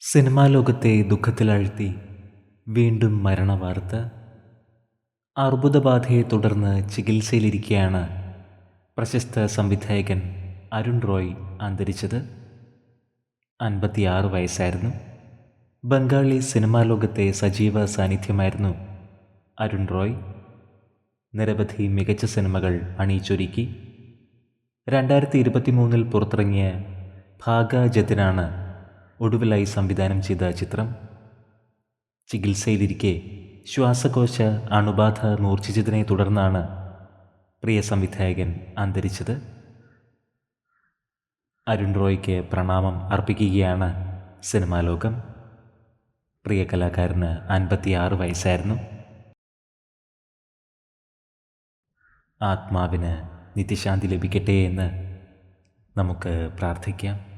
Cinema ലോകത്തെ ദുഃഖത്തിലാഴ്ത്തി വീണ്ടും മരണവാർത്ത. അർബുദബാധയെ തുടർന്ന് ചികിത്സയിലിരിക്കെയാണ് പ്രശസ്ത സംവിധായകൻ അരുൺ റോയ് അന്തരിച്ചത്. അൻപത്തിയാറ് വയസ്സായിരുന്നു. ബംഗാളി സിനിമാ ലോകത്തെ സജീവ സാന്നിധ്യമായിരുന്നു അരുൺ റോയ്. നിരവധി മികച്ച സിനിമകൾ അണിയിച്ചൊരുക്കി. രണ്ടായിരത്തി ഇരുപത്തി മൂന്നിൽ പുറത്തിറങ്ങിയ ഭാഗജത്തിനാണ് ഒടുവിലായി സംവിധാനം ചെയ്ത ചിത്രം ചികിത്സയിലിരിക്കെ ശ്വാസകോശ അണുബാധ മൂർച്ഛിച്ചതിനെ തുടർന്നാണ് പ്രിയ സംവിധായകൻ അന്തരിച്ചത്. അരുൺ റോയ്ക്ക് പ്രണാമം അർപ്പിക്കുകയാണ് സിനിമാലോകം പ്രിയ കലാകാരന് അൻപത്തിയാറ് വയസ്സായിരുന്നു. ആത്മാവിന് നിത്യശാന്തി ലഭിക്കട്ടെ എന്ന് നമുക്ക് പ്രാർത്ഥിക്കാം.